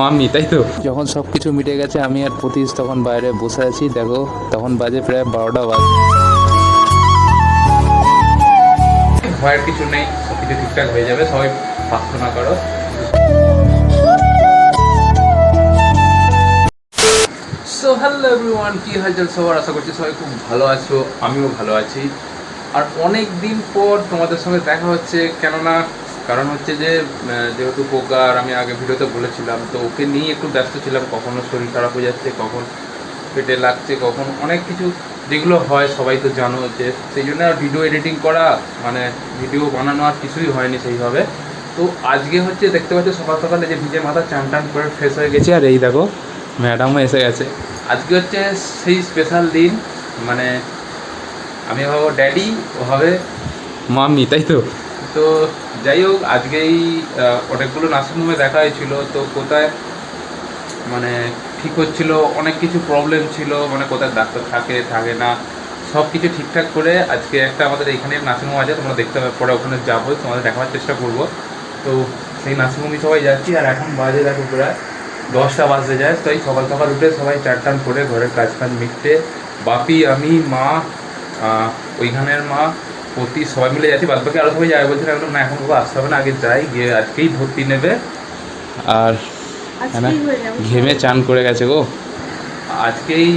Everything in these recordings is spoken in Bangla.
মাম্মি তাই তো? যখন সব কিছু মিটে গেছে আমি আর প্রতীশ তখন বাইরে বসে আছি। দেখো তখন বাজে প্রায় বারোটা বাজে। ভয়ের কিছু নেই সব কিছু ঠিকঠাক হয়ে যাবে সবাই প্রার্থনা করো। সো হ্যালো এভরিওয়ান কি হালচাল সবার? আশা করছি সবাই খুব ভালো আছো আমিও ভালো আছি। আর অনেক দিন পর তোমাদের সঙ্গে দেখা হচ্ছে কেননা কারণ হচ্ছে যে যেহেতু পোকার আমি আগে ভিডিওতে বলেছিলাম, তো ওকে নিয়ে একটু ব্যস্ত ছিলাম, কখনো শরীর খারাপ হয়ে যাচ্ছে, কখন পেটে লাগছে, কখন অনেক কিছু যেগুলো হয়, সবাই তো জানো যে, সেই জন্য আর ভিডিও এডিটিং করা মানে ভিডিও বানানো আর কিছুই হয়নি সেইভাবে। তো আজকে হচ্ছে দেখতে পাচ্ছ, সকাল সকালে যে ভিজে মাথা চান টান করে ফ্রেশ হয়ে গেছে, আর এই দেখো ম্যাডামও এসে গেছে। আজকে হচ্ছে সেই স্পেশাল দিন মানে আমি ভাবো ড্যাডি ও হবে মাম্মি, তাই তো? তো যাই হোক, আজকেই অনেকগুলো নার্সিংহোমে দেখা হয়েছিল। তো কোথায় মানে ঠিক হচ্ছিল, অনেক কিছু প্রবলেম ছিল মানে কোথায় ডাক্তার থাকে থাকে না সব কিছু ঠিকঠাক করে আজকে একটা আমাদের এখানে নার্সিংহোম আছে, তোমরা দেখতে পাবে, পরে ওখানে যাব, তোমাদের দেখার চেষ্টা করব। তো সেই নার্সিংহোমে সবাই যাচ্ছি, আর এখন বাজে দেখো প্রায় দশটা বাজতে যায়। তো এই সকাল সকাল উঠে সবাই চার টান করে ঘরের কাজ কাজ মিটতে বাপি, আমি, মা ওইখানের মা প্রতি সবাই মিলে যাচ্ছি বাদ বাকি আরও সবাই যাবে বলছিল এখন না এখন বাবা আসতে হবে না আগে যাই গিয়ে আজকেই ভর্তি নেবে। আর হ্যাঁ ঘেমে চান করে গেছে গো। আজকেই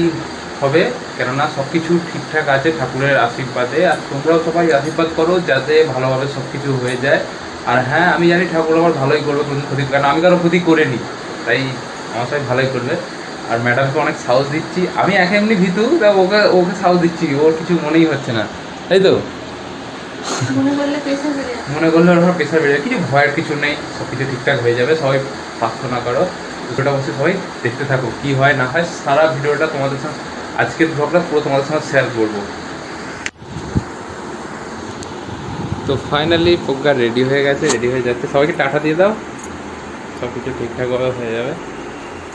হবে কেননা সব কিছু ঠিকঠাক আছে ঠাকুরের আশীর্বাদে আর তোমরাও সবাই আশীর্বাদ করো যাতে ভালোভাবে সব কিছু হয়ে যায়। আর হ্যাঁ আমি জানি ঠাকুর আমার ভালোই করবে কোনো ক্ষতি কারণ আমি কারও ক্ষতি করিনি তাই আমার সবাই ভালোই করবে। আর ম্যাডামকে অনেক সাহস দিচ্ছি আমি এক এমনি ভিতু তা ওকে ওকে সাহস দিচ্ছি ওর কিছু মনেই হচ্ছে না তাই তো? মনে করলে যাবে। ওর প্রেশার বেড়ে যায়। কিছু ভয়ের কিছু নেই সব কিছু ঠিকঠাক হয়ে যাবে, সবাই প্রার্থনা করো। ভিডিওটা অবশ্যই সবাই দেখতে থাকো, কি হয় না হয়, সারা ভিডিওটা তোমাদের সঙ্গে, আজকের ব্লগটা পুরো তোমাদের সঙ্গে শেয়ার করব। তো ফাইনালি প্রজ্ঞা রেডি হয়ে গেছে রেডি হয়ে যাচ্ছে। সবাইকে টাটা দিয়ে দাও। সব কিছু ঠিকঠাকভাবে হয়ে যাবে।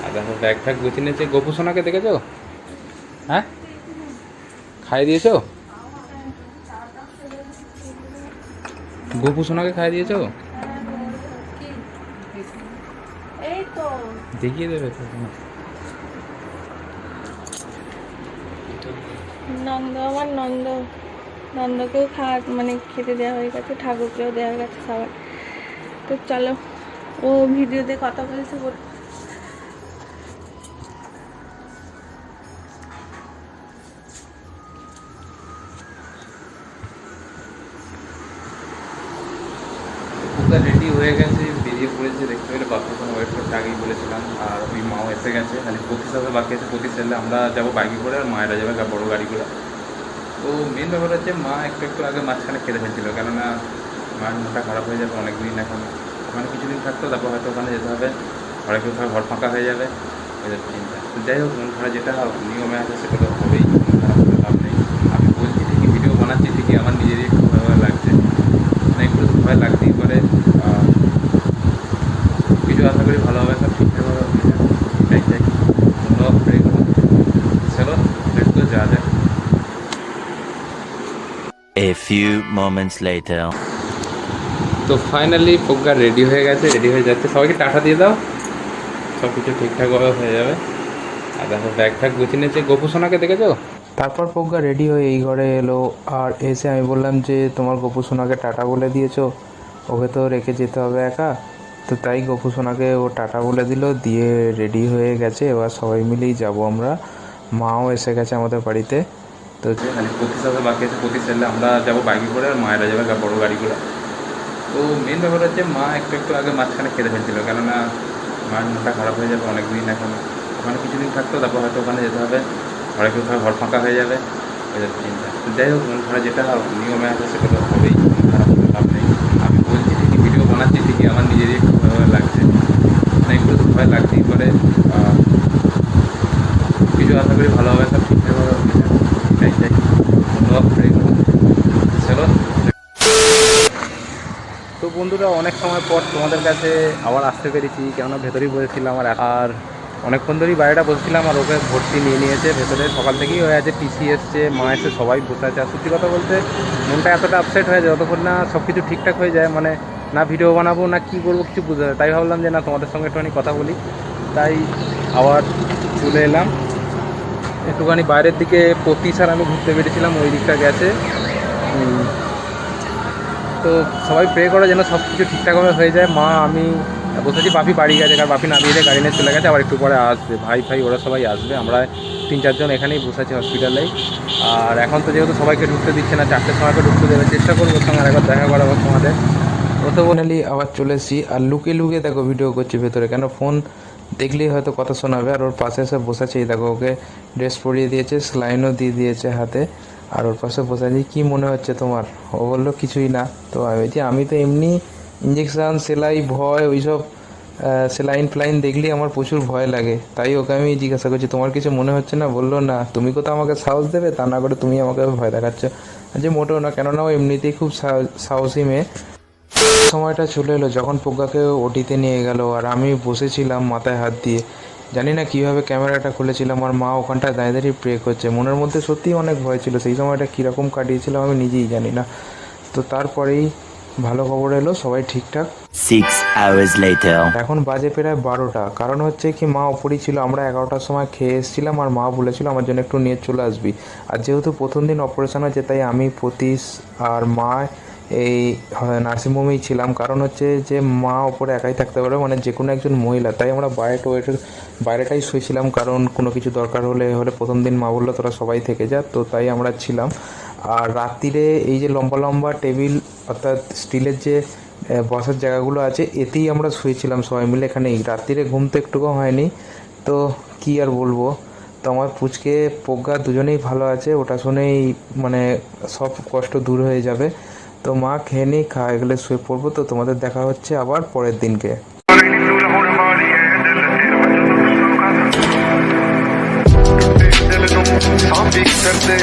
আর দেখো ব্যাগ ট্যাগ গুছিয়ে নিয়েছে। গোপু সোনাকে দেখেছ? হ্যাঁ? খাইয়ে দিয়েছ? গোপু সোনাকে খাইয়ে দিয়েছ? এই তো দেখিয়ে দেবে তো নন্দ আমার নন্দ। নন্দকেও খাওয়া মানে খেতে দেওয়া হয়ে গেছে ঠাকুরকেও দেওয়া হয়ে গেছে সবাই তো চলো ও ভিডিওতে কথা বলছে বল- পুকা রেডি হয়ে গেছে, বেরিয়ে পড়েছে, দেখতে পেলে বাকি কোনো ওয়েট করতে আগেই বলেছিলাম, আর ওই মাও এসে গেছে, খালি পঁচিশ হিসাবে বাকি আছে, পঁচিশ এলে আমরা যাব বাইকে করে আর মায়েরা যাবে বড়ো গাড়ি করে। তো মেন ব্যাপার হচ্ছে মা একটু একটু আগে মাঝখানে খেতে ফেলছিল, কেননা মায়ের মুখটা খারাপ হয়ে যাবে অনেক দিন এখন। ওখানে কিছুদিন থাকতো, তারপর হয়তো ওখানে যেতে হবে, ঘরে কেউ ঘর ফাঁকা হয়ে যাবে এদের চিন্তা। তো যাই হোক, মন খারাপ যেটা নিয়মে আছে সেটা তো হবেই, মন খারাপ লাভ নেই। আমি বলছি ঠিকই ভিডিও বানাচ্ছি ঠিকই, আমার নিজেরই একটু ভয় ভয় লাগছে মানে একটু তো ভয় লাগতেই পারে আহ, কিছু আশা করি ভালো হবে সব ঠিকঠাকভাবে হয়ে যাবে এটাই চাই তোমরাও প্রে করো চলো লেটস গো যা যায় A few moments later. তো ফাইনালি প্রজ্ঞা রেডি হয়ে গেছে রেডি হয়ে যাচ্ছে। সবাইকে টাটা দিয়ে দাও। সব কিছু ঠিকঠাকভাবে হয়ে যাবে। আর দেখো ব্যাগ ট্যাগ গুছিয়ে নিয়েছে। গোপু সোনাকে দেখেছ? তারপর প্রজ্ঞা রেডি হয়ে এই ঘরে এলো। আর এসে আমি বললাম যে তোমার গোপু সোনাকে টাটা বলে দিয়েছ। ওকে তো রেখে যেতে হবে একা। তো তাই গোপু সোনাকে ও টাটা বলে দিল। দিয়ে রেডি হয়ে গেছে। এবার সবাই মিলেই যাব আমরা। মাও এসে গেছে আমাদের বাড়িতে। তো পঁচিশ হাজার বাকি আছে পঁচিশ এলে আমরা যাব বাইকে করে আর মায়েরা যাবে বড়ো গাড়ি করে তো মেন ব্যাপার হচ্ছে মা একটু একটু আগে মাঝখানে খেতে ফেলছিল, কেননা মায়ের মুখটা খারাপ হয়ে যাবে অনেক দিন এখন। ওখানে কিছুদিন থাকতো, তারপর হয়তো ওখানে যেতে হবে, ঘরে কেউ ঘর ফাঁকা হয়ে যাবে এদের চিন্তা। তো যাই হোক খারাপ, যেটা নিয়মে আছে সেটা তো হবেই খারাপ লাভ নেই। আমি বলছি ঠিকই, ভিডিও বানাচ্ছি ঠিকই, আমার নিজেরই একটু ভয় লাগছে। মানে একটু ভয় লাগতেই পারে কিছু আশা করি ভালো হবে, সব ঠিকঠাকভাবে হয়ে যাবে এটাই চাই তোমরাও pray করো। চলো তো বন্ধুরা, অনেক সময় পর তোমাদের কাছে আবার আসতে পেরেছি। কেননা ভেতরেই বসেছিলাম আর আর অনেকক্ষণ ধরেই বাইরেটা বসেছিলাম আর ওকে ভর্তি নিয়ে নিয়েছে। ভেতরে সকাল থেকেই হয়ে আছে, পিসি এসছে, মা এসে সবাই বসে আছে। আর সত্যি কথা বলতে, মনটা এতটা আপসেট হয়ে যায় যতক্ষণ না সব কিছু ঠিকঠাক হয়ে যায়। মানে না ভিডিও বানাবো, না কী করব কিছু বুঝতে পারে তাই ভাবলাম যে না, তোমাদের সঙ্গে একটুখানি কথা বলি। তাই আবার চলে এলাম। একটুখানি বাইরের দিকে প্রতি স্যার আমি ঘুরতে বেরিয়েছিলাম ওই দিকটা গেছে। তো সবাই প্রে করে যেন সব কিছু ঠিকঠাকভাবে হয়ে যায়। মা, আমি বসেছি বাপি বাড়ি গেছে, কারণ বাপি নামিয়ে দিয়ে গাড়ি নিয়ে চলে গেছে, আবার একটু পরে আসবে। ভাই ভাই, ওরা সবাই আসবে। আমরা তিন, চারজন এখানেই বসে আছি হসপিটালে আর এখন তো যেহেতু সবাইকে ঢুকতে দিচ্ছে না, চারটের সময়কে ঢুকতে দেবে। চেষ্টা করব ওর সঙ্গে আরেকবার দেখা করাবো তোমাদের। ফাইনালি আবার চলে এসেছি। আর লুকিয়ে লুকিয়ে দেখো ভিডিও করছি ভেতরে। কেন? ফোন দেখলেই হয়তো কথা শোনাবে। আর ওর পাশে এসে বসেছে দেখো ওকে ড্রেস পরিয়ে দিয়েছে স্লাইনও দিয়ে দিয়েছে হাতে। আর ওর পাশে বসে আছি, কী মনে হচ্ছে তোমার? ও বলল, কিছুই না। তো আমি বলছি, আমি তো এমনি ইঞ্জেকশান সেলাই, ভয়, ওইসব সেলাইন ফ্লাইন দেখলেই আমার প্রচুর ভয় লাগে। তাই ওকে আমি জিজ্ঞাসা করছি, তোমার কিছু মনে হচ্ছে না? বলল, না। তুমি কোথাও আমাকে সাহস দেবে? তা না করে তুমি আমাকে ভয় দেখাচ্ছ। যে মোটেও না, কেননা ও এমনিতেই খুব সাহসী মেয়ে। সময়টা চলে এলো, যখন প্রজ্ঞাকে ওটিতে নিয়ে গেল, আর আমি বসেছিলাম মাথায় হাত দিয়ে। জানি না কীভাবে ক্যামেরাটা খুলেছিলাম আর মা ওখানটায় দাঁড়িয়ে দাঁড়িয়ে প্রে করছে। মনের মধ্যে সত্যিই অনেক ভয় ছিল সেই সময়টা কীরকম কাটিয়েছিলাম আমি নিজেই জানি না। তো তারপরেই ভালো খবর এলো সবাই ঠিকঠাক। Hours later. এখন বাজে প্রায় বারোটা। কারণ হচ্ছে কি মা ওপরই ছিল আমরা এগারোটার সময় খেয়ে এসেছিলাম আর মা বলেছিল আমার জন্য একটু নিয়ে চলে আসবি। আর যেহেতু প্রথম দিন অপারেশন হচ্ছে তাই আমি প্রতীশ আর মা এই নার্সিংহোমেই ছিলাম। কারণ হচ্ছে যে মা ওপরে একাই থাকতে পারবে মানে যে কোনো একজন মহিলা। তাই আমরা বাইরে টয়লেটের বাইরেটাই শুয়েছিলাম, কারণ কোনো কিছু দরকার হলে হলে প্রথম দিন মা বলল, তোরা সবাই থেকে যা। তো তাই আমরা ছিলাম। আর রাত্রিরে এই যে লম্বা লম্বা টেবিল, অর্থাৎ স্টিলের যে বসার জায়গাগুলো আছে, এতেই আমরা শুয়েছিলাম সবাই মিলে এখানেই। রাত্রিরে ঘুম তো একটুকু হয়নি। তো কি আর বলব? তো আমার পুচকে প্রজ্ঞা দুজনেই ভালো আছে। ওটা শুনেই মানে সব কষ্ট দূর হয়ে যাবে। তো মা খেয়ে নিই খাওয়া গেলে শুয়ে পড়ব তো, তোমাদের দেখা হচ্ছে আবার পরের দিনকে। करते